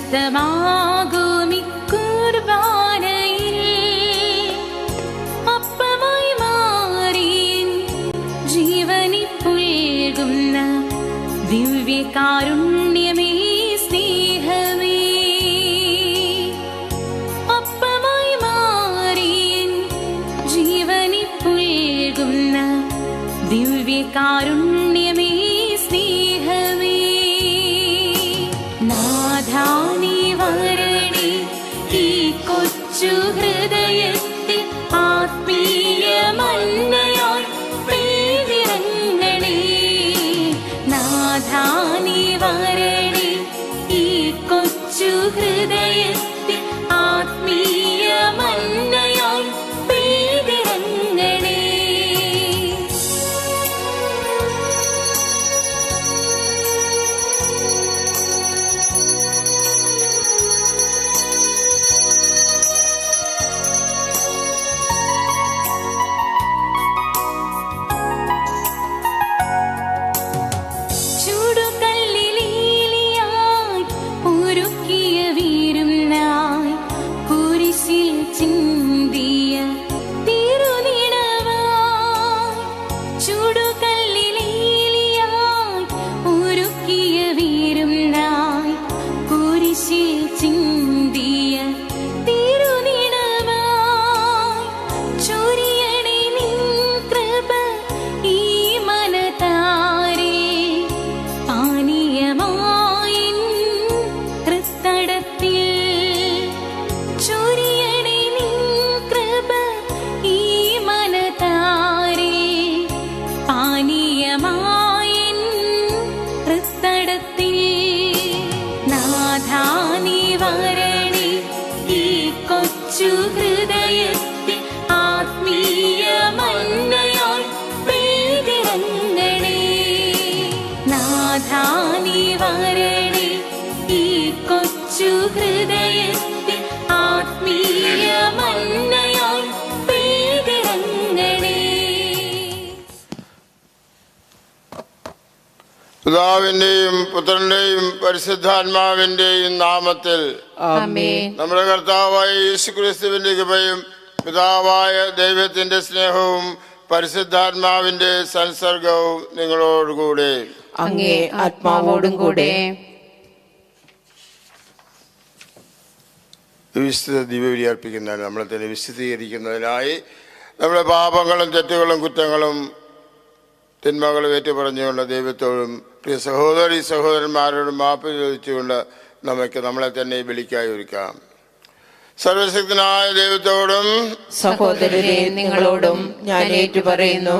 പരിശുദ്ധമാകുമി കുർബാനയിൽ അപ്പമായി മാറി ജീവനി ദിവ്യകാരുണ്യമേ സ്നേഹമേ. അപ്പമായി മാറിയൻ ജീവനി പുൽകുന്ന ഹൃത്തടത്തിൽ നാഥാനി വരണി ഈ കൊച്ചു ഹൃദയത്തിൽ പിതാവിന്റെയും പുത്രന്റെയും പരിശുദ്ധാത്മാവിന്റെയും നാമത്തിൽ നമ്മുടെ കർത്താവായ യേശുക്രിസ്തുവിന്റെ കൃപയും പിതാവായ ദൈവത്തിന്റെ സ്നേഹവും പരിശുദ്ധാത്മാവിന്റെ സംസർഗവും നിങ്ങളോടുകൂടെ അങ്ങേ ആത്മാവോടും കൂടെ. വിശുദ്ധ ദിവ്യബലി അർപ്പിക്കുന്നതിന് നമ്മളെ തന്നെ വിശുദ്ധീകരിക്കുന്നതിനായി നമ്മുടെ പാപങ്ങളും തെറ്റുകളും കുറ്റങ്ങളും തിന്മകളും ഏറ്റുപറഞ്ഞുകൊണ്ട് ദൈവത്തോടും പ്രിയ സഹോദരി സഹോദരന്മാരോട് മാപ്പ് ചോദിച്ചുകൊണ്ട് നമുക്ക് നമ്മളെ തന്നെ വിളിക്കായി ഒരുക്കാം. സർവശക്തനായ ദൈവത്തോടും സഹോദരരെ നിങ്ങളോടും ഞാൻ ഏറ്റുപറയുന്നു.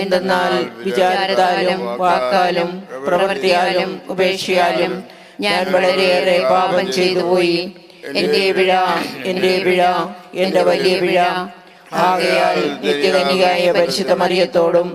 എന്തെന്നാൽ വിചാരത്താലും വാക്കാലും പ്രവൃത്തിയാലും ഉപേക്ഷയാലും ഞാൻ വളരെയേറെ പാപം ചെയ്തു പോയി. എന്റെ വിഴ എന്റെ വിഴ എന്റെ വലിയ വിഴ ആകയാൽ നിത്യകനികായ പരിശുദ്ധ മറിയത്തോടും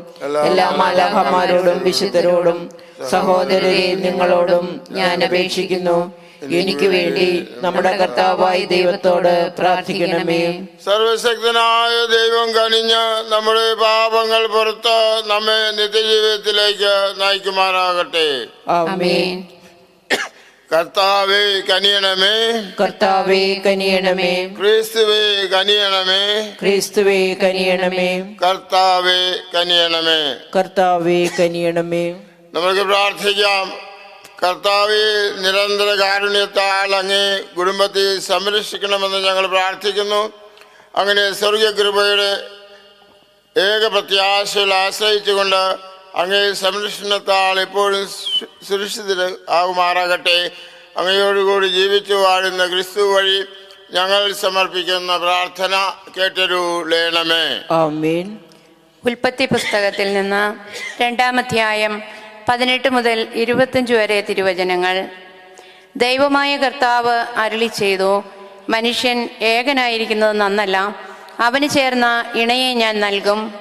എല്ലാ മാലാഹമാരോടും വിശുദ്ധരോടും സഹോദരരെ നിങ്ങളോടും ഞാൻ അപേക്ഷിക്കുന്നു. എനിക്ക് വേണ്ടി നമ്മുടെ കർത്താവായ ദൈവത്തോട് പ്രാർത്ഥിക്കണമേ. സർവശക്തനായ ദൈവം കനിഞ്ഞ് നമ്മുടെ പാപങ്ങൾ പുറത്ത് നമ്മെ നിത്യജീവിതത്തിലേക്ക് നയിക്കുമാറാകട്ടെ. ആമേൻ. കർത്താവേ കനിയണമേ. കർത്താവേ കനിയണമേ. ക്രിസ്തുവേ കനിയണമേ. ക്രിസ്തുവേ കനിയണമേ. കർത്താവേ കനിയണമേ. കർത്താവേ കനിയണമേ. നമുക്ക് പ്രാർത്ഥിക്കാം. കർത്താവ് നിരന്തര കാരുണ്യത്താൽ അങ്ങേ കുടുംബത്തെ സംരക്ഷിക്കണമെന്ന് ഞങ്ങൾ പ്രാർത്ഥിക്കുന്നു. അങ്ങനെ സ്വർഗീയ കൃപയുടെ ഏക പ്രത്യാശയിൽ ആശ്രയിച്ചുകൊണ്ട് അങ്ങേ സംരക്ഷണത്താൽ എപ്പോഴും സുരക്ഷിതർ ആകുമാറാകട്ടെ അങ്ങയോടുകൂടി ജീവിച്ചു വാഴുന്ന ക്രിസ്തു വഴി ഞങ്ങൾ സമർപ്പിക്കുന്ന പ്രാർത്ഥന കേട്ടരുളേണമേ. ആമേൻ. ഉൽപ്പത്തി പുസ്തകത്തിൽ നിന്ന് രണ്ടാമധ്യായം പതിനെട്ട് മുതൽ ഇരുപത്തഞ്ച് വരെ തിരുവചനങ്ങൾ. ദൈവമായ കർത്താവ് അരുളി ചെയ്തു മനുഷ്യൻ ഏകനായിരിക്കുന്നത് നന്നല്ല അവന് ചേർന്ന ഇണയെ ഞാൻ നൽകും.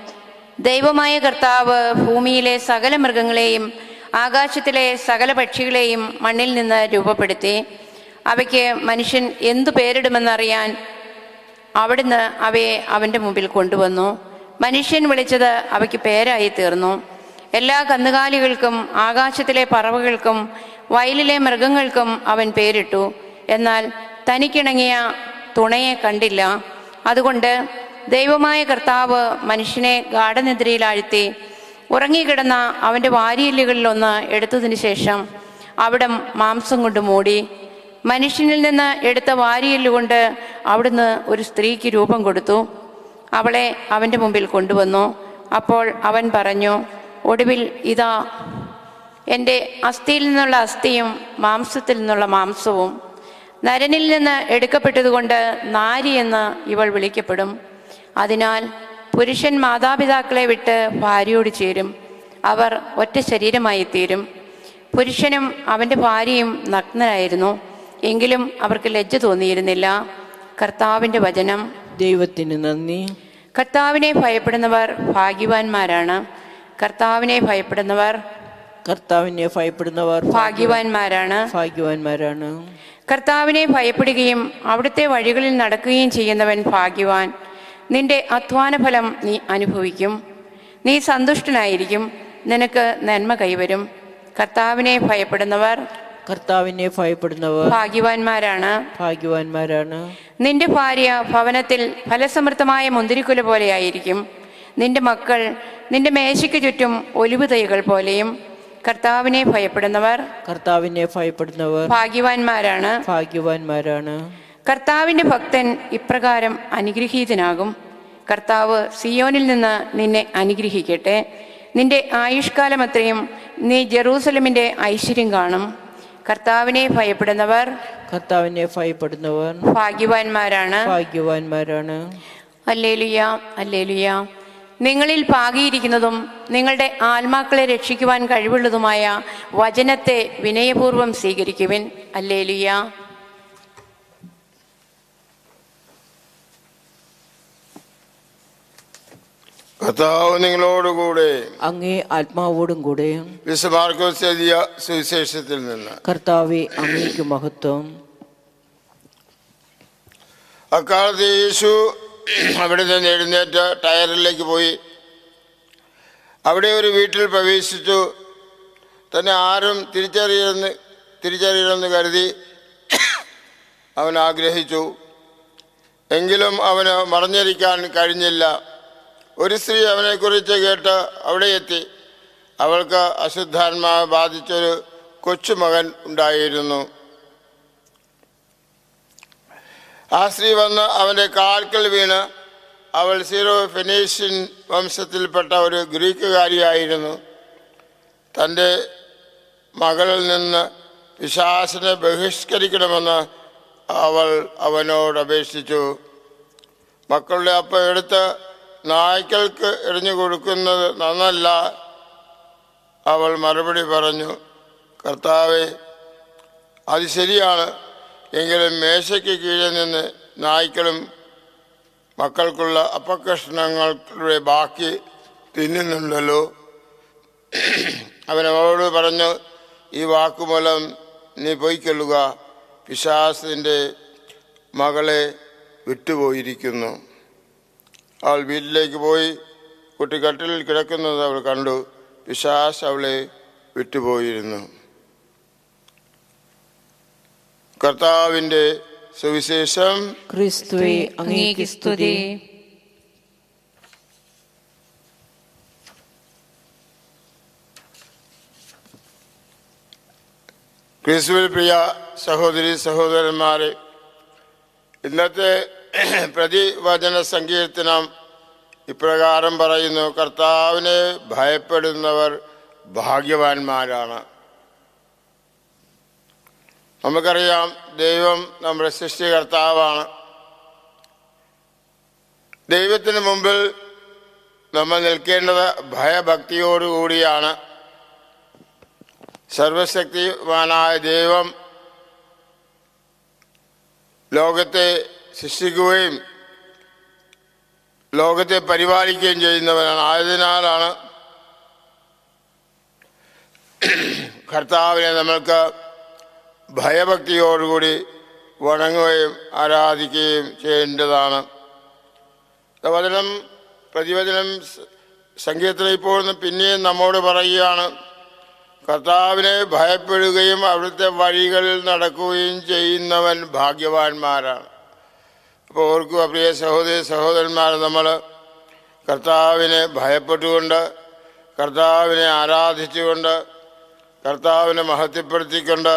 ദൈവമായ കർത്താവ് ഭൂമിയിലെ സകല മൃഗങ്ങളെയും ആകാശത്തിലെ സകല പക്ഷികളെയും മണ്ണിൽ നിന്ന് രൂപപ്പെടുത്തി. അവയ്ക്ക് മനുഷ്യൻ എന്തു പേരിടുമെന്നറിയാൻ അവിടുന്ന് അവയെ അവന്റെ മുമ്പിൽ കൊണ്ടുവന്നു. മനുഷ്യൻ വിളിച്ചത് അവയ്ക്ക് പേരായി തീർന്നു. എല്ലാ കന്നുകാലികൾക്കും ആകാശത്തിലെ പറവകൾക്കും വയലിലെ മൃഗങ്ങൾക്കും അവൻ പേരിട്ടു. എന്നാൽ തനിക്കിണങ്ങിയ തുണയെ കണ്ടില്ല. അതുകൊണ്ട് ദൈവമായ കർത്താവ് മനുഷ്യനെ ഗാഠനിദ്രയിലാഴ്ത്തി ഉറങ്ങിക്കിടന്ന അവന്റെ വാരിയല്ലുകളിലൊന്ന് എടുത്തതിന് ശേഷം അവിടം മാംസം കൊണ്ട് മൂടി. മനുഷ്യനിൽ നിന്ന് എടുത്ത വാരിയല്ലുകൊണ്ട് അവിടുന്ന് ഒരു സ്ത്രീക്ക് രൂപം കൊടുത്തു. അവളെ അവന്റെ മുമ്പിൽ കൊണ്ടുവന്നു. അപ്പോൾ അവൻ പറഞ്ഞു ഒടുവിൽ ഇതാ എന്റെ അസ്ഥിയിൽ നിന്നുള്ള അസ്ഥിയും മാംസത്തിൽ നിന്നുള്ള മാംസവും നരനിൽ നിന്ന് എടുക്കപ്പെട്ടതുകൊണ്ട് നാരി എന്ന് ഇവൾ വിളിക്കപ്പെടും. അതിനാൽ പുരുഷൻ മാതാപിതാക്കളെ വിട്ട് ഭാര്യയോട് ചേരും. അവർ ഒറ്റ ശരീരമായി തീരും. പുരുഷനും അവന്റെ ഭാര്യയും നഗ്നരായിരുന്നു. എങ്കിലും അവർക്ക് ലജ്ജ തോന്നിയിരുന്നില്ല. കർത്താവിന്റെ വചനം. ദൈവത്തിന് നന്ദി. കർത്താവിനെ ഭയപ്പെടുന്നവർ ഭാഗ്യവാന്മാരാണ്. കർത്താവിനെ ഭയപ്പെടുന്നവർ കർത്താവിനെ ഭയപ്പെടുന്നവർ ഭാഗ്യവാന്മാരാണ്. ഭാഗ്യവാന്മാരാണ്. കർത്താവിനെ ഭയപ്പെടുകയും അവിടുത്തെ വഴികളിൽ നടക്കുകയും ചെയ്യുന്നവൻ ഭാഗ്യവാൻ. നിന്റെ അധ്വാനഫലം നീ അനുഭവിക്കും. നീ സന്തുഷ്ടനായിരിക്കും. നിനക്ക് നന്മ കൈവരും. കർത്താവിനെ ഭയപ്പെടുന്നവർ കർത്താവിനെ ഭയപ്പെടുന്നവർ ഭാഗ്യവാന്മാരാണ്. ഭാഗ്യവാന്മാരാണ്. നിന്റെ ഭാര്യ ഭവനത്തിൽ ഫലസമൃദ്ധമായ മുന്തിരിക്കുല പോലെയായിരിക്കും നിന്റെ മക്കൾ നിന്റെ മേശയ്ക്ക് ചുറ്റും ഒലിവ് തൈകൾ പോലെയും കർത്താവിനെ ഭയപ്പെടുന്നവർ കർത്താവിനെ ഭയപ്പെടുന്നവർ ഭാഗ്യവാന്മാരാണ്. ഭാഗ്യവാന്മാരാണ്. കർത്താവിന്റെ ഭക്തൻ ഇപ്രകാരം അനുഗ്രഹീതനാകും. കർത്താവ് സിയോനിൽ നിന്ന് നിന്നെ അനുഗ്രഹിക്കട്ടെ. നിന്റെ ആയുഷ്കാലം അത്രയും നീ ജെറൂസലമിന്റെ ഐശ്വര്യം കാണും. കർത്താവിനെ ഭയപ്പെടുന്നവർ കർത്താവിനെ ഭയപ്പെടുന്നവർ ഭാഗ്യവാന്മാരാണ്. ഭാഗ്യവാന്മാരാണ്. അല്ലേലുയ അല്ലേലുയ. നിങ്ങളിൽ പാകിയിരിക്കുന്നതും നിങ്ങളുടെ ആത്മാക്കളെ രക്ഷിക്കുവാൻ കഴിവുള്ളതുമായ വചനത്തെ വിനയപൂർവം സ്വീകരിക്കുവിൻ. അല്ലേലുയ കർത്താവ് നിങ്ങളോടുകൂടെ അങ്ങേ ആത്മാവോടും കൂടെ. വിശമാർക്കോസ് എഴുതിയ സുവിശേഷത്തിൽ നിന്ന്. കർത്താവെ അങ്ങേക്ക് മഹത്വം. അക്കാലത്ത് യേശു അവിടെ നിന്ന് എഴുന്നേറ്റ് ടയറിലേക്ക് പോയി. അവിടെ ഒരു വീട്ടിൽ പ്രവേശിച്ചു. തന്നെ ആരും തിരിച്ചറിയെന്ന് തിരിച്ചറിയണമെന്ന് കരുതി അവൻ ആഗ്രഹിച്ചു. എങ്കിലും അവന് മറഞ്ഞിരിക്കാൻ കഴിഞ്ഞില്ല. ഒരു സ്ത്രീ അവനെക്കുറിച്ച് കേട്ട് അവിടെ എത്തി. അവൾക്ക് അശുദ്ധാത്മാവ് ബാധിച്ചൊരു കൊച്ചുമകൻ ഉണ്ടായിരുന്നു. ആ സ്ത്രീ വന്ന് അവന്റെ കാൽക്കൽ വീണ് അവൾ സീറോ ഫെനീഷ്യൻ വംശത്തിൽപ്പെട്ട ഒരു ഗ്രീക്കുകാരിയായിരുന്നു. തന്റെ മകളിൽ നിന്ന് പിശാസിനെ ബഹിഷ്കരിക്കണമെന്ന് അവൾ അവനോട് അപേക്ഷിച്ചു. മക്കളുടെ അപ്പം എടുത്ത് നായ്ക്കൾക്ക് എറിഞ്ഞു കൊടുക്കുന്നത് നന്നല്ല. അവൾ മറുപടി പറഞ്ഞു കർത്താവെ അത് ശരിയാണ്. എങ്കിലും മേശയ്ക്ക് കീഴിൽ നിന്ന് നായ്ക്കളും മക്കൾക്കുള്ള അപ്പകഷ്ണങ്ങളുടെ ബാക്കി തിന്നുന്നുണ്ടല്ലോ. അവളോട് പറഞ്ഞു ഈ വാക്കുമൂലം നീ പൊയ്ക്കൊള്ളുക പിശാസിന്റെ മകളെ വിട്ടുപോയിരിക്കുന്നു. അവൾ വീട്ടിലേക്ക് പോയി. കുട്ടി കട്ടിലിൽ കിടക്കുന്നത് അവൾ കണ്ടു. പിശാസ് അവളെ വിട്ടുപോയിരുന്നു. കർത്താവിന്റെ സുവിശേഷം. ക്രിസ്തുവെ അങ്ങേക്ക് സ്തുതി. ക്രിസ്തുവിൽ പ്രിയ സഹോദരി സഹോദരന്മാരെ ഇന്നത്തെ പ്രതിവചന സങ്കീർത്തനം ഇപ്രകാരം പറയുന്നു കർത്താവിനെ ഭയപ്പെടുന്നവർ ഭാഗ്യവാന്മാരാണ്. നമുക്കറിയാം ദൈവം നമ്മുടെ സൃഷ്ടികർത്താവാണ്. ദൈവത്തിന് മുമ്പിൽ നമ്മൾ നിൽക്കേണ്ടത് ഭയഭക്തിയോടുകൂടിയാണ്. സർവശക്തിവാനായ ദൈവം ലോകത്തെ സൃഷ്ടിക്കുകയും ലോകത്തെ പരിപാലിക്കുകയും ചെയ്യുന്നവനാണ്. ആയതിനാലാണ് കർത്താവിനെ നമ്മൾക്ക് ഭയഭക്തിയോടുകൂടി വണങ്ങുകയും ആരാധിക്കുകയും ചെയ്യേണ്ടതാണ്. വചനം പ്രതിവചനം സംഗീതത്തിൽ ഇപ്പോൾ പിന്നെയും നമ്മോട് പറയുകയാണ്. കർത്താവിനെ ഭയപ്പെടുകയും അവിടുത്തെ വഴികളിൽ നടക്കുകയും ചെയ്യുന്നവൻ ഭാഗ്യവാന്മാരാണ്. അപ്പോൾ ഓർക്കുക പ്രിയ സഹോദരി സഹോദരന്മാർ നമ്മൾ കർത്താവിനെ ഭയപ്പെട്ടുകൊണ്ട് കർത്താവിനെ ആരാധിച്ചുകൊണ്ട് കർത്താവിനെ മഹത്വപ്പെടുത്തിക്കൊണ്ട്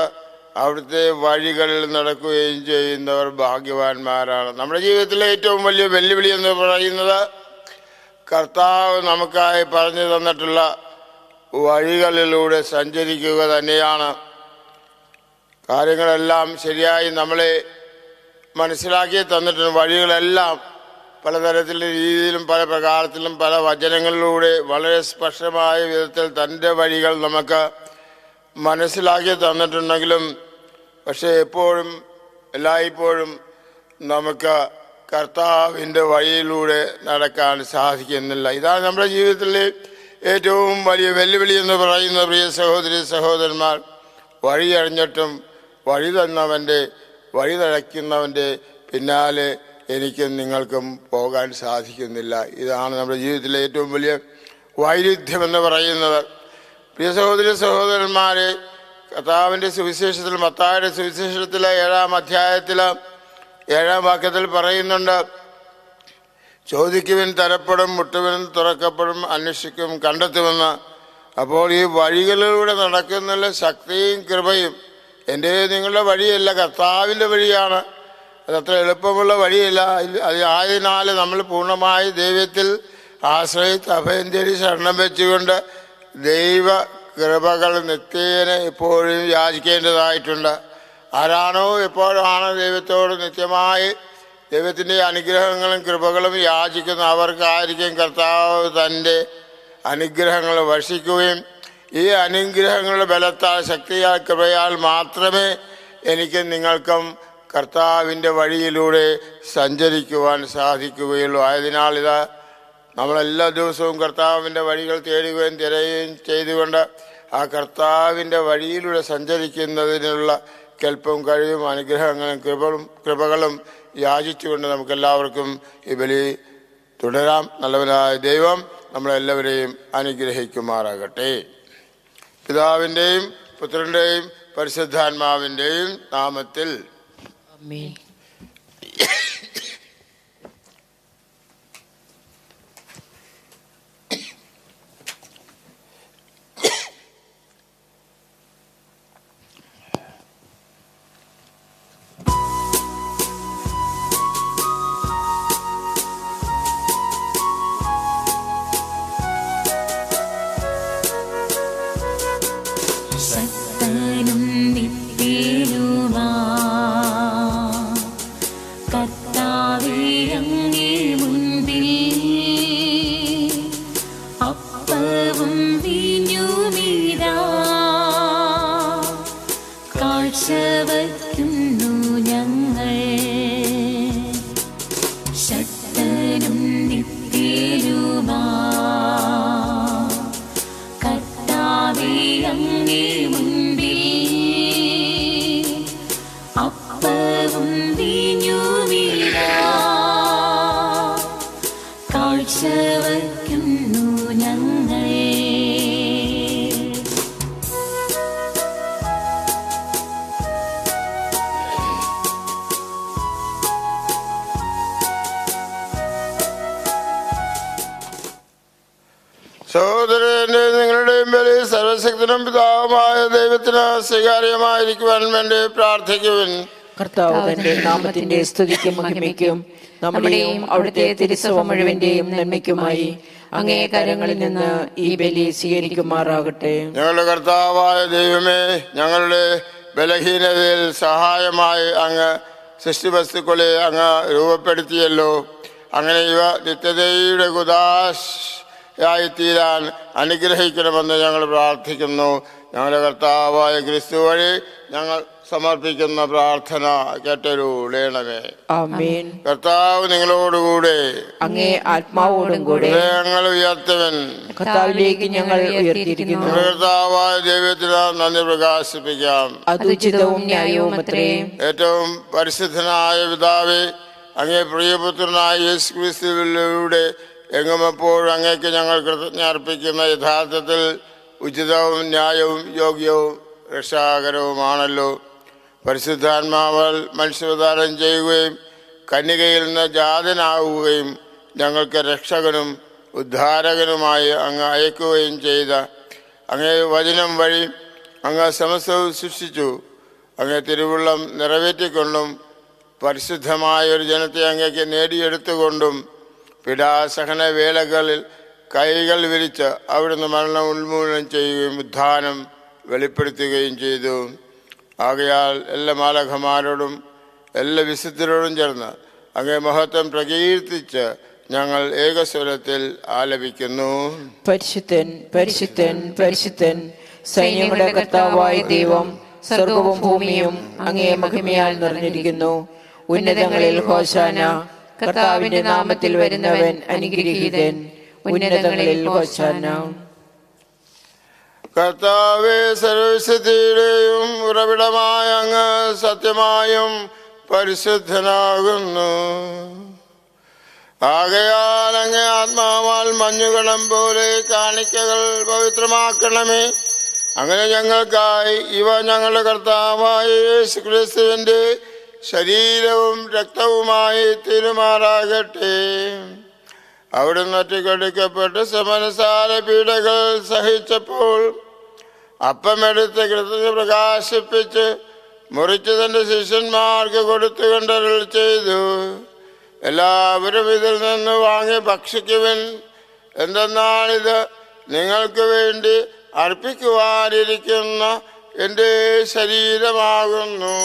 അവിടുത്തെ വഴികളിൽ നടക്കുകയും ചെയ്യുന്നവർ ഭാഗ്യവാന്മാരാണ്. നമ്മുടെ ജീവിതത്തിലെ ഏറ്റവും വലിയ വെല്ലുവിളി എന്ന് പറയുന്നത് കർത്താവ് നമുക്കായി പറഞ്ഞു തന്നിട്ടുള്ള വഴികളിലൂടെ സഞ്ചരിക്കുക തന്നെയാണ്. കാര്യങ്ങളെല്ലാം ശരിയായി നമ്മളെ മനസ്സിലാക്കി തന്നിട്ടുണ്ട് വഴികളെല്ലാം പലതരത്തിലുള്ള രീതിയിലും പല പ്രകാരത്തിലും പല വചനങ്ങളിലൂടെ വളരെ സ്പഷ്ടമായ വിധത്തിൽ തന്റെ വഴികൾ നമുക്ക് മനസ്സിലാക്കി തന്നിട്ടുണ്ടെങ്കിലും പക്ഷേ എപ്പോഴും എല്ലായ്പ്പോഴും നമുക്ക് കർത്താവിന്റെ വഴിയിലൂടെ നടക്കാൻ സാധിക്കുന്നില്ല. ഇതാണ് നമ്മുടെ ജീവിതത്തിലെ ഏറ്റവും വലിയ വെല്ലുവിളി എന്ന് പറയുന്ന പ്രിയ സഹോദരി സഹോദരന്മാർ. വഴി അറിഞ്ഞിട്ടും വഴി തന്നവന്റെ വഴി തഴയ്ക്കുന്നവന്റെ പിന്നാലെ എനിക്കും നിങ്ങൾക്കും പോകാൻ സാധിക്കുന്നില്ല. ഇതാണ് നമ്മുടെ ജീവിതത്തിലെ ഏറ്റവും വലിയ വൈരുദ്ധ്യമെന്ന് പറയുന്നത്. പ്രിയ സഹോദരി സഹോദരന്മാരെ കർത്താവിന്റെ സുവിശേഷത്തിൽ മത്തായുടെ സുവിശേഷത്തിൽ ഏഴാം അധ്യായത്തിൽ ഏഴാം വാക്യത്തിൽ പറയുന്നുണ്ട് ചോദിക്കുവിൻ തരപ്പെടും മുട്ടുവിൻ തുറക്കപ്പെടും അന്വേഷിക്കും കണ്ടെത്തുമെന്ന്. അപ്പോൾ ഈ വഴികളിലൂടെ നടക്കുന്ന ശക്തിയും കൃപയും എന്റെ നിങ്ങളുടെ വഴിയല്ല കർത്താവിന്റെ വഴിയാണ്. അതത്ര എളുപ്പമുള്ള വഴിയല്ല. ആയതിനാൽ നമ്മൾ പൂർണമായി ദൈവത്തിൽ ആശ്രയിച്ച് അഭയം തേടി ശരണം വെച്ചുകൊണ്ട് ദൈവ കൃപകൾ നിത്യേന എപ്പോഴും യാചിക്കേണ്ടതായിട്ടുണ്ട്. ആരാണോ എപ്പോഴാണ് ദൈവത്തോട് നിത്യമായി ദൈവത്തിന്റെ അനുഗ്രഹങ്ങളും കൃപകളും യാചിക്കുന്ന അവർക്കായിരിക്കും കർത്താവ് തന്റെ അനുഗ്രഹങ്ങൾ വർഷിക്കുകയും ഈ അനുഗ്രഹങ്ങളുടെ ബലത്താൽ ശക്തിയാൽ കൃപയാൽ മാത്രമേ എനിക്ക് നിങ്ങൾക്കും കർത്താവിന്റെ വഴിയിലൂടെ സഞ്ചരിക്കുവാൻ സാധിക്കുകയുള്ളൂ. ആയതിനാൽ ഇത് നമ്മളെല്ലാ ദിവസവും കർത്താവിന്റെ വഴികൾ തേടുകയും തിരയുകയും ചെയ്തുകൊണ്ട് ആ കർത്താവിന്റെ വഴിയിലൂടെ സഞ്ചരിക്കുന്നതിനുള്ള കെൽപ്പും കഴിവും അനുഗ്രഹങ്ങളും കൃപകളും കൃപകളും യാചിച്ചുകൊണ്ട് നമുക്കെല്ലാവർക്കും ഈ ബലി തുടരാം. നല്ലവനായ ദൈവം നമ്മളെല്ലാവരെയും അനുഗ്രഹിക്കുമാറാകട്ടെ. പിതാവിന്റെയും പുത്രന്റെയും പരിശുദ്ധാത്മാവിന്റെയും നാമത്തിൽ ദൈവത്തിന് സ്വീകാര്യമായിരിക്കുവാൻ വേണ്ടി പ്രാർത്ഥിക്കുവിൻ. കർത്താവ് തന്റെ നാമത്തിന്റെ സ്തുതിക്കും മഹിമയ്ക്കും നമ്മുടെയും അവിടുത്തെ തിരുസഭ മുഴുവന്റെയും നന്മയ്ക്കുമായി അങ്ങേ കരങ്ങളിൽ നിന്ന് ഈ ബലി സ്വീകരിക്കുമാറാകട്ടെ. ഞങ്ങളുടെ കർത്താവായ ദൈവമേ ഞങ്ങളുടെ ബലഹീനതയിൽ സഹായമായി അങ്ങ് സൃഷ്ടി സൃഷ്ടിവസ്തുക്കളെ അങ്ങ് രൂപപ്പെടുത്തിയല്ലോ. അങ്ങനെ ഇവ നിത്യതയുടെ കുദാശയായി തീരാൻ അനുഗ്രഹിക്കണമെന്ന് ഞങ്ങൾ പ്രാർത്ഥിക്കുന്നു. ഞങ്ങളുടെ കർത്താവായ ക്രിസ്തു വഴി ഞങ്ങൾ സമർപ്പിക്കുന്ന പ്രാർത്ഥന കേട്ടരുളേണമേ കർത്താവ് നിങ്ങളോടുകൂടെ. അങ്ങേ ആത്മാവോടും കൂടെ. ഞങ്ങൾ ഉയർത്തവൻ. കർത്താവിലേക്ക് ഞങ്ങൾ ഉയർത്തിയിരിക്കുന്നു. കർത്താവായ ദൈവത്തിന് നന്ദി പ്രകാശിപ്പിക്കാം. അതുചിതവും ന്യായവും അത്രേ. ഏറ്റവും പരിശുദ്ധനായ പിതാവേ അങ്ങേ പ്രിയപുത്രനായ യേശു ക്രിസ്തുവിലൂടെ എങ്ങുമെപ്പോഴും അങ്ങേക്ക് ഞങ്ങൾ കൃതജ്ഞ അർപ്പിക്കുന്ന യഥാർത്ഥത്തിൽ ഉചിതവും ന്യായവും യോഗ്യവും രക്ഷാകരവുമാണല്ലോ. പരിശുദ്ധാത്മാവൽ മത്സ്യവതാരം ചെയ്യുകയും കന്യകയിൽ നിന്ന് ജാതനാവുകയും ഞങ്ങൾക്ക് രക്ഷകനും ഉദ്ധാരകനുമായി അങ്ങ് അയക്കുകയും ചെയ്ത അങ്ങേ വചനം വഴി അങ്ങ് സമസ്തവും സൃഷ്ടിച്ചു. അങ്ങേ തിരുവുള്ളം നിറവേറ്റിക്കൊണ്ടും പരിശുദ്ധമായ ഒരു ജനത്തെ അങ്ങേക്ക് നേടിയെടുത്തുകൊണ്ടും പിടാസഹന വേളകളിൽ കൈകൾ വിരിച്ച് അവിടുന്ന് മരണം ഉന്മൂലനം ചെയ്യുകയും ഉദ്ധാനം വെളിപ്പെടുത്തുകയും ചെയ്തു. ആകയാൽ എല്ലാ മാലഖമാരോടും എല്ലാ വിശുദ്ധരോടും ചേർന്ന് അങ്ങേ മഹത്വം പ്രകീർത്തിച്ച് ഞങ്ങൾ ഏകസ്വരത്തിൽ ആലപിക്കുന്നു. പരിശുദ്ധൻ പരിശുദ്ധൻ പരിശുദ്ധൻ സൈന്യങ്ങളുടെ കർത്താവായ ദൈവം സ്വർഗവും ഭൂമിയും അങ്ങേ മഹിമയാൽ നിറഞ്ഞിരിക്കുന്നു. ഉന്നതങ്ങളിൽ ഹോശാന കർത്താവിന്റെ നാമത്തിൽ വരുന്നവൻ അനുഗ്രഹീതൻ. ഉന്നതങ്ങളിൽ കർത്താവെ ഉറവിടമായ അങ്ങ് സത്യമായും പരിശുദ്ധനാകുന്നു. ആകയാൽ അങ്ങ് ആത്മാവാൽ മഞ്ഞുകണം പോലെ കാണിക്കകൾ പവിത്രമാക്കണമേ. അങ്ങനെ ഞങ്ങൾക്കായി ഇവ ഞങ്ങളുടെ കർത്താവായ യേശു ശരീരവും രക്തവുമായി തിരുമാറാകട്ടെ. അവിടുന്ന് ഒറ്റക്കെടുക്കപ്പെട്ട് സമനസാര പീഡകൾ സഹിച്ചപ്പോൾ അപ്പമെടുത്ത് കൃത്യ പ്രകാശിപ്പിച്ച് മുറിച്ച് തന്റെ ശിഷ്യന്മാർക്ക് കൊടുത്തുകൊണ്ട് അരുൾ ചെയ്തു. എല്ലാവരും ഇതിൽ നിന്ന് വാങ്ങി ഭക്ഷിക്കുവിൻ. എന്തെന്നാൽ ഇത് നിങ്ങൾക്ക് വേണ്ടി അർപ്പിക്കുവാനിരിക്കുന്ന എന്റെ ശരീരമാകുന്നു.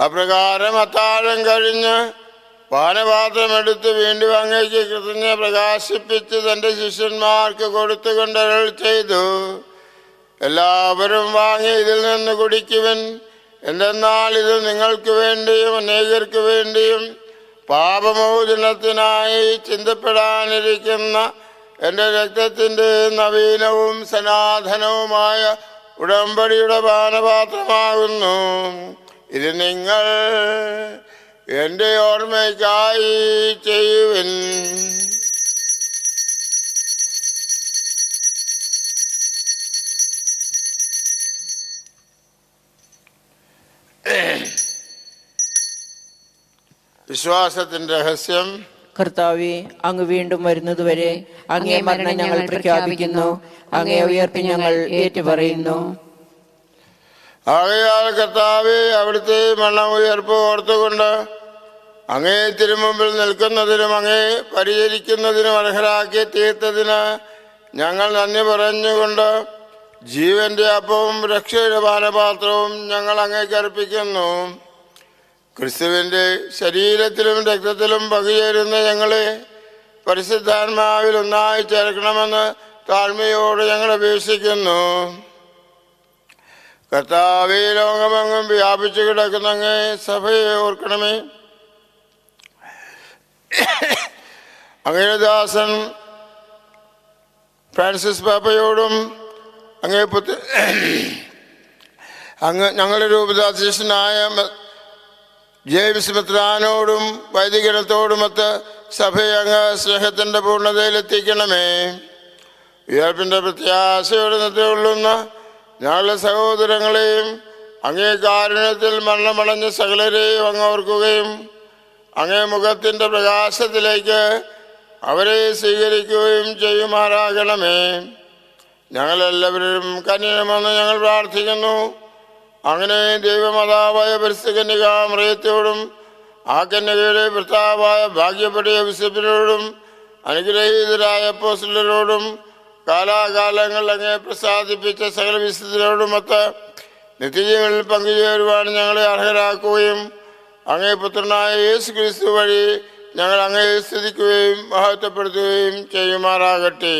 അപ്രകാരം അത്താഴം കഴിഞ്ഞ് പാനപാത്രം എടുത്ത് വീണ്ടും അങ്ങേക്ക് കൃതജ്ഞ പ്രകാശിപ്പിച്ച് തന്റെ ശിഷ്യന്മാർക്ക് കൊടുത്തുകൊണ്ട് അരുൾ ചെയ്തു. എല്ലാവരും വാങ്ങി ഇതിൽ നിന്ന് കുടിക്കുവൻ. എന്തെന്നാൽ ഇത് നിങ്ങൾക്ക് വേണ്ടിയും അനേകർക്ക് വേണ്ടിയും പാപമോചനത്തിനായി ചിന്തപ്പെടാനിരിക്കുന്ന എന്റെ രക്തത്തിന്റെ നവീനവും സനാതനവുമായ ഉടമ്പടിയുടെ പാനപാത്രമാകുന്നു. ഇത് നിങ്ങൾ എന്റെ ഓർമ്മയ്ക്കായി ചെയ്യുവിൻ. വിശ്വാസത്തിന്റെ രഹസ്യം. കർത്താവെ അങ്ങ് വീണ്ടും വരുന്നതുവരെ അങ്ങേ മരണം ഞങ്ങൾ പ്രഖ്യാപിക്കുന്നു. അങ്ങേ ഉയർപ്പ് ഞങ്ങൾ ഏറ്റുപറയുന്നു. ആകയാൽ കർത്താവെ അവിടുത്തെ മണ്ണ ഉയർപ്പ് ഓർത്തുകൊണ്ട് അങ്ങേ തിരുമുമ്പിൽ നിൽക്കുന്നതിനും അങ്ങേ പരിചരിക്കുന്നതിനും അർഹരാക്കി തീർത്തതിന് ഞങ്ങൾ നന്ദി പറഞ്ഞുകൊണ്ട് ജീവന്റെ അപ്പവും രക്ഷയുടെ പാനപാത്രവും ഞങ്ങൾ അങ്ങേക്ക് അർപ്പിക്കുന്നു. ക്രിസ്തുവിന്റെ ശരീരത്തിലും രക്തത്തിലും പങ്കുചേരുന്ന ഞങ്ങളെ പരിശുദ്ധാത്മാവിൽ ഒന്നായി ചേർക്കണമെന്ന് താഴ്മയോട് ഞങ്ങൾ അപേക്ഷിക്കുന്നു. കർത്താവേ ലോകമെങ്ങും വ്യാപിച്ചു കിടക്കുന്ന അങ്ങേ സഭയെ ഓർക്കണമേ. അങ്ങയുടെ ദാസൻ ഫ്രാൻസിസ് പാപ്പയോടും അങ്ങേ പുത്ര അങ്ങ് ഞങ്ങളുടെ രൂപദാധ്യക്ഷനായ ജെയിംസ് മിത്രാനോടും വൈദികനത്തോടുമൊത്ത് സഭയെ അങ്ങ് സ്നേഹത്തിന്റെ പൂർണതയിലെത്തിക്കണമേ. ഉയർപ്പിന്റെ പ്രത്യാശയോടെ നിത്യകൊള്ളുന്ന ഞങ്ങളുടെ സഹോദരങ്ങളെയും അങ്ങേ കാരുണ്യത്തിൽ മരണമടഞ്ഞ സകലരെയും അങ്ങ് ഓർക്കുകയും അങ്ങേ മുഖത്തിന്റെ പ്രകാശത്തിലേക്ക് അവരെ സ്വീകരിക്കുകയും ചെയ്യുമാറാകണമേ. ഞങ്ങളെല്ലാവരും കന്യമെന്ന് ഞങ്ങൾ പ്രാർത്ഥിക്കുന്നു. അങ്ങനെ ദൈവമാതാവായ പരിസ്ഥിതിക ആ കന്യകയുടെ ഭർത്താവായ ഭാഗ്യപ്പെട്ട വിശപ്പിനോടും അനുഗ്രഹീതരായ പോസ്റ്റലരോടും കാലാകാലങ്ങൾ അങ്ങേ പ്രസാദിപ്പിച്ച സകല വിശുദ്ധരോടുമൊത്ത് നിത്യജീവനിൽ പങ്കുചേരുവാൻ ഞങ്ങളെ അർഹരാക്കുകയും അങ്ങേ പുത്രനായ യേശു ക്രിസ്തു വഴി ഞങ്ങൾ അങ്ങേ സ്തുതിക്കുകയും മഹത്വപ്പെടുത്തുകയും ചെയ്യുമാറാകട്ടെ.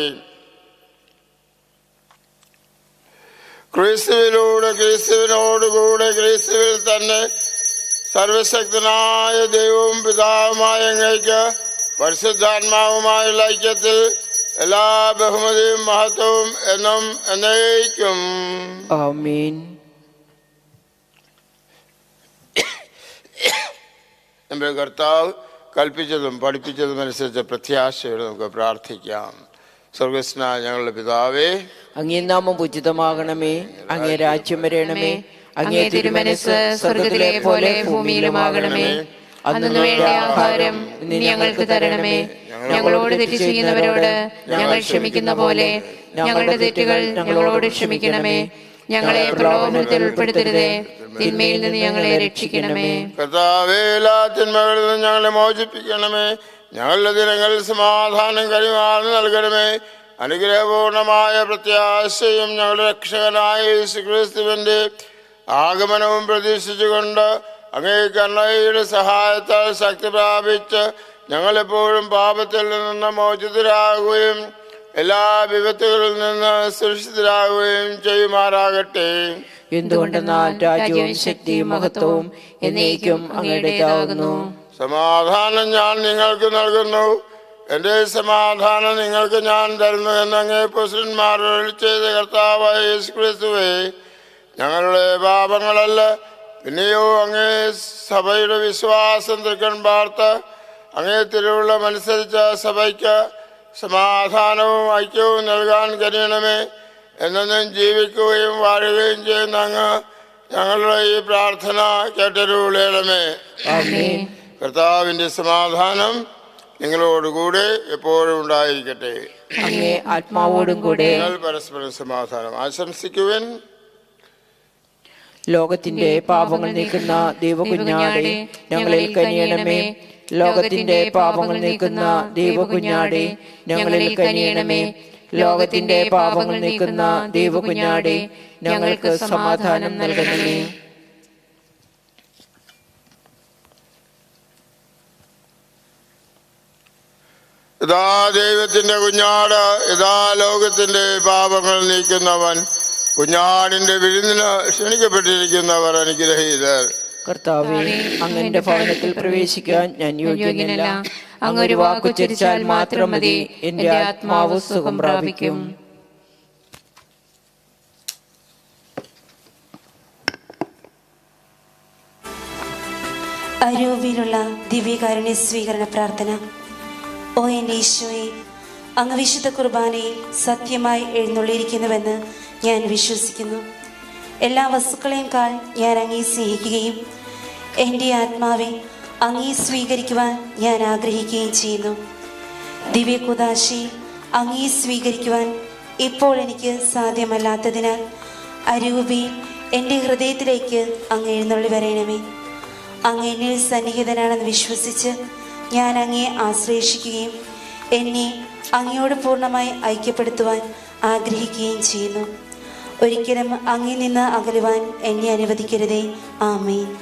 ക്രിസ്തുവിലൂടെ ക്രിസ്തുവിനോടുകൂടെ ക്രിസ്തുവിൽ തന്നെ സർവശക്തനായ ദൈവവും പിതാവുമായ അങ്ങേക്ക് പരിശുദ്ധാത്മാവുമായുള്ള ഐക്യത്തിൽ എല്ലാ ബഹുമതിയും മഹത്വവും എന്നും എന്നേക്കും. ആമീൻ. നമ്മുടെ കർത്താവ് കൽപ്പിച്ചതും പഠിപ്പിച്ചതും അനുസരിച്ച് പ്രത്യാശയോടെ നമുക്ക് പ്രാർത്ഥിക്കാം. സർവസ്ന ഞങ്ങളുടെ പിതാവേ. അങ്ങേ നാമം ഉചിതമാകണമേ. അങ്ങേ രാജ്യം വരണമേ. അങ്ങേ തിരുമനസ് സ്വർഗത്തിലെ പോലെ ഭൂമിയിലുമാകണമേ. അന്നു വേണ്ട ആഹാരം ഞങ്ങൾക്ക് തരണമേ. ഞങ്ങളോട് തെറ്റ് ചെയ്യുന്നവരോട് ഞങ്ങൾ ക്ഷമിക്കുന്ന പോലെ ഞങ്ങളുടെ തെറ്റുകൾ ഞങ്ങളോട് ക്ഷമിക്കണമേ. ഞങ്ങളെ പ്രലോഭനത്തിൽ ഉൾപ്പെടുത്തരുതേ. തിന്മയിൽ നിന്ന് ഞങ്ങളെ രക്ഷിക്കണമേ. കർത്താവേലാ എല്ലാ തിന്മകളിൽ നിന്ന് ഞങ്ങളെ മോചിപ്പിക്കണമേ. ഞങ്ങളുടെ ദിനങ്ങളിൽ സമാധാനം കൈമാറി നൽകണമേ. അനുഗ്രഹപൂർണമായ പ്രത്യാശയും ഞങ്ങളുടെ രക്ഷകനായ ശ്രീക്രിസ്തുവിന്റെ ആഗമനവും പ്രതീക്ഷിച്ചുകൊണ്ട് അങ്ങേ കണ്ണയുടെ സഹായത്താൽ ശക്തി പ്രാപിച്ച് ഞങ്ങളെപ്പോഴും പാപത്തിൽ നിന്ന് മോചിതരാകുകയും എല്ലാ വിപത്തുകളിൽ നിന്ന് സുരക്ഷിതരാകുകയും ചെയ്യുമാറാകട്ടെ. എന്തുകൊണ്ടെന്നാൽ രാജ്യവും ശക്തിയും മഹത്വവും എന്നേക്കും അങ്ങയുടേതാകുന്നു. സമാധാനം ഞാൻ നിങ്ങൾക്ക് നൽകുന്നു. എന്റെ സമാധാനം നിങ്ങൾക്ക് ഞാൻ തരുന്നു എന്ന് അങ്ങേ പുരുഷന്മാരോട് ചെയ്ത കർത്താവായ യേശുക്രിസ്തുവേ ഞങ്ങളുടെ പാപങ്ങളല്ല പിന്നെയോ അങ്ങേ സഭയുടെ വിശ്വാസം തൃക്കൺ പാർത്ത് അങ്ങേ തിരുവുള്ളമനുസരിച്ച സഭയ്ക്ക് സമാധാനവും ഐക്യവും നൽകാൻ കഴിയണമേ എന്നും ജീവിക്കുകയും വാഴുകയും ചെയ്യുന്ന അങ്ങ് ഞങ്ങളുടെ ഈ പ്രാർത്ഥന കേട്ടരുളേണമേ കർത്താവിന്റെ സമാധാനം നിങ്ങളോടുകൂടെ എപ്പോഴും ഉണ്ടായിരിക്കട്ടെ. ആത്മാവോടും കൂടെ. നിങ്ങൾ പരസ്പരം സമാധാനം ആശംസിക്കുവൻ. ലോകത്തിന്റെ പാപങ്ങൾ നീക്കുന്ന ദൈവകുഞ്ഞാടെ ഞങ്ങളിൽ കനിയണമേ. ലോകത്തിന്റെ പാപങ്ങൾ നീക്കുന്ന ദൈവകുഞ്ഞാടെ ഞങ്ങളിൽ കനിയണമേ. ലോകത്തിന്റെ പാപങ്ങൾ നീക്കുന്ന ദൈവകുഞ്ഞാടെ ഞങ്ങൾക്ക് സമാധാനം നൽകണമേ. ഇതാ ദൈവത്തിന്റെ കുഞ്ഞാട് ഇതാ ലോകത്തിന്റെ പാപങ്ങൾ നീക്കുന്നവൻ. കുഞ്ഞാടിന്റെ വിരുന്നിന് ക്ഷണിക്കപ്പെട്ടിരിക്കുന്നവർ അനുഗ്രഹീതർ. കർത്താവെ അങ്ങന്റെ ഭവനത്തിൽ പ്രവേശിക്കാൻ ഞാൻ യോഗ്യനല്ല. അങ്ങ് ഒരു വാക്കുച്ചരിച്ചാൽ മാത്രം മതി. എന്റെ ആത്മാവ് സുഖം പ്രാപിക്കും. അരൂപിയിലുള്ള ദിവ്യകാരുണ്യ സ്വീകരണ പ്രാർത്ഥന. ഓ എന്റെ ഈശോയെ അങ്ങ് വിശുദ്ധ കുർബാനയിൽ സത്യമായി എഴുന്നള്ളിയിരിക്കുന്നുവെന്ന് ഞാൻ വിശ്വസിക്കുന്നു. എല്ലാ വസ്തുക്കളെയും കാൾ ഞാൻ അങ്ങേ സ്നേഹിക്കുകയും എന്റെ ആത്മാവെ അങ്ങേ സ്വീകരിക്കുവാൻ ഞാൻ ആഗ്രഹിക്കുകയും ചെയ്യുന്നു. ദിവ്യ കുദാശി അങ്ങേ സ്വീകരിക്കുവാൻ ഇപ്പോൾ എനിക്ക് സാധ്യമല്ലാത്തതിനാൽ അരൂപി എന്റെ ഹൃദയത്തിലേക്ക് അങ്ങ് എഴുന്നള്ളി വരയണമേ അങ്ങ് എന്നിൽ സന്നിഹിതനാണെന്ന് വിശ്വസിച്ച് ഞാൻ അങ്ങയെ ആശ്രയിക്കുകയും എന്നെ അങ്ങയോട് പൂർണമായി ഐക്യപ്പെടുത്തുവാൻ ആഗ്രഹിക്കുകയും ചെയ്യുന്നു. ഒരിക്കലും അങ്ങിൽ നിന്ന് അകലുവാൻ എന്നെ അനുവദിക്കരുതേ. ആമേൻ.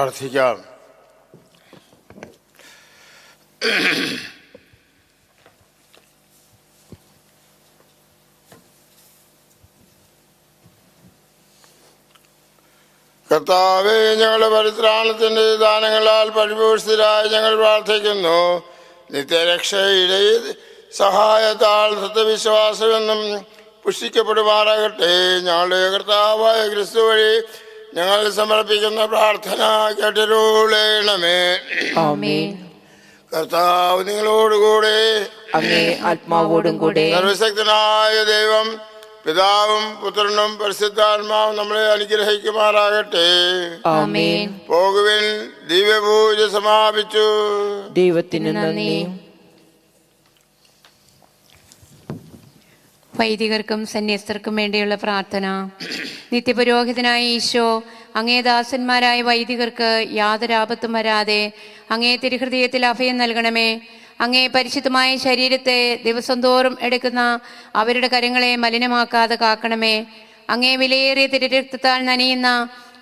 പ്രാർത്ഥിക്കാം. കർത്താവെ ഞങ്ങളുടെ പരിത്രാണത്തിന്റെ ദാനങ്ങളാൽ പരിപോഷിതരായി ഞങ്ങൾ പ്രാർത്ഥിക്കുന്നു. നിത്യരക്ഷയുടെ സഹായത്താൽ സത്യവിശ്വാസമെന്നും പുഷ്ടിക്കപ്പെടുമാറാകട്ടെ. ഞങ്ങളുടെ കർത്താവായ ക്രിസ്തു വഴി ഞങ്ങൾ സമർപ്പിക്കുന്ന പ്രാർത്ഥന കേട്ടരുളേണമേ കർത്താവ് നിങ്ങളോടുകൂടെ. അങ്ങേ ആത്മാവോടും കൂടെ. സർവശക്തനായ ദൈവം പിതാവും പുത്രനും പരിശുദ്ധാത്മാവും നമ്മളെ അനുഗ്രഹിക്കുമാറാകട്ടെ. പോകുവിൻ ദിവ്യപൂജ സമാപിച്ചു. ദൈവത്തിന് നന്ദി. വൈദികർക്കും സന്യസ്തർക്കും വേണ്ടിയുള്ള പ്രാർത്ഥന. നിത്യപുരോഹിതനായ ഈശോ അങ്ങേ ദാസന്മാരായ വൈദികർക്ക് യാതൊരു ആപത്തും വരാതെ അങ്ങേ തിരുഹൃദയത്തിൽ അഭയം നൽകണമേ. അങ്ങേ പരിശുദ്ധമായ ശരീരത്തെ ദിവസം തോറും എടുക്കുന്ന അവരുടെ കരങ്ങളെ മലിനമാക്കാതെ കാക്കണമേ. അങ്ങേ വിലയേറിയ തിരുരക്തത്താൽ നനയുന്ന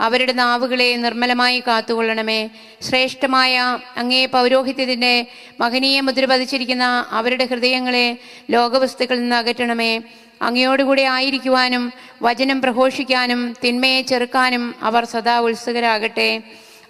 അവരുടെ നാവുകളെ നിർമ്മലമായി കാത്തുകൊള്ളണമേ. ശ്രേഷ്ഠമായ അങ്ങേ പൗരോഹിത്യത്തിന്റെ മഹനീയ മുദ്ര പതിച്ചിരിക്കുന്ന അവരുടെ ഹൃദയങ്ങളെ ലോകവസ്തുക്കളിൽ നിന്ന് അകറ്റണമേ. അങ്ങയോടുകൂടെ ആയിരിക്കുവാനും വചനം പ്രഘോഷിക്കാനും തിന്മയെ ചെറുക്കാനും അവർ സദാ ഉത്സുകരാകട്ടെ.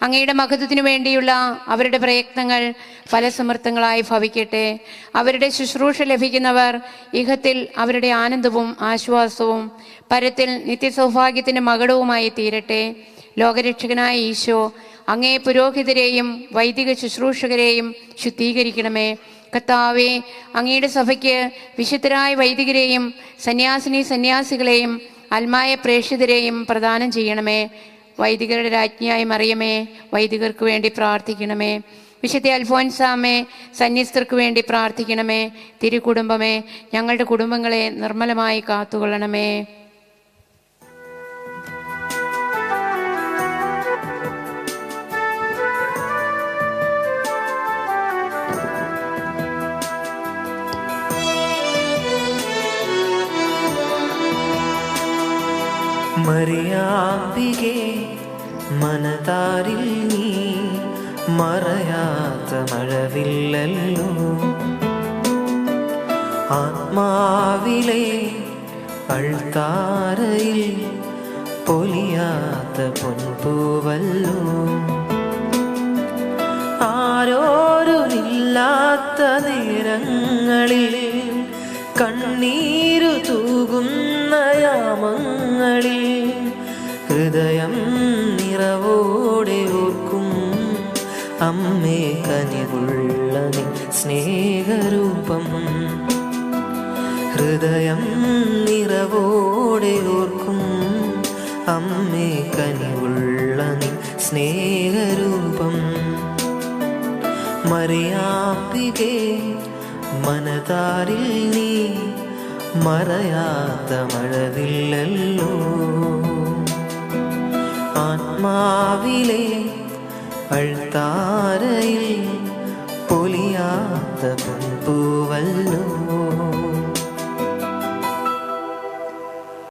അങ്ങയുടെ മഹത്വത്തിനു വേണ്ടിയുള്ള അവരുടെ പ്രയത്നങ്ങൾ ഫലസമൃദ്ധങ്ങളായി ഭവിക്കട്ടെ. അവരുടെ ശുശ്രൂഷ ലഭിക്കുന്നവർ ഇഹത്തിൽ അവരുടെ ആനന്ദവും ആശ്വാസവും പരത്തിൽ നിത്യസൗഭാഗ്യത്തിന്റെ മകടവുമായി തീരട്ടെ. ലോകരക്ഷകനായ ഈശോ അങ്ങേ പുരോഹിതരെയും വൈദിക ശുശ്രൂഷകരെയും ശുദ്ധീകരിക്കണമേ. കർത്താവെ അങ്ങയുടെ സഭയ്ക്ക് വിശുദ്ധരായ വൈദികരെയും സന്യാസിനി സന്യാസികളെയും അൽമായ പ്രേക്ഷിതരെയും പ്രദാനം ചെയ്യണമേ. വൈദികരുടെ രാജ്ഞിയായി മറിയമേ വൈദികർക്ക് വേണ്ടി പ്രാർത്ഥിക്കണമേ. വിശുദ്ധ അൽഫോൻസാമേ സന്യസ്തർക്ക് വേണ്ടി പ്രാർത്ഥിക്കണമേ. തിരുകുടുംബമേ ഞങ്ങളുടെ കുടുംബങ്ങളെ നിർമ്മലമായി കാത്തുകൊള്ളണമേ. മറിയാമ്പികെ മനതാരിൽ നീ മറയാത്ത മഴവില്ലല്ലോ. ആത്മാവിലെ അൾത്താരയിൽ പൊലിയാത്ത പൊൻപൂവല്ലോ. ആരോരുമില്ലാത്ത നേരങ്ങളിൽ കണ്ണീരു അമ്മേ കനിവുള്ള നീ സ്നേഹരൂപം. ഹൃദയം നിറവോടെ ഓർക്കും. അമ്മേ കനിവുള്ള നീ സ്നേഹരൂപം. മറിയാപ്പികെ മനതാരിൽ നീ മറയാത്ത മഴവില്ലല്ലോ. ആത്മാവിലെ അൾത്താരയിൽ പൊലിയാത്ത പൂവല്ലോ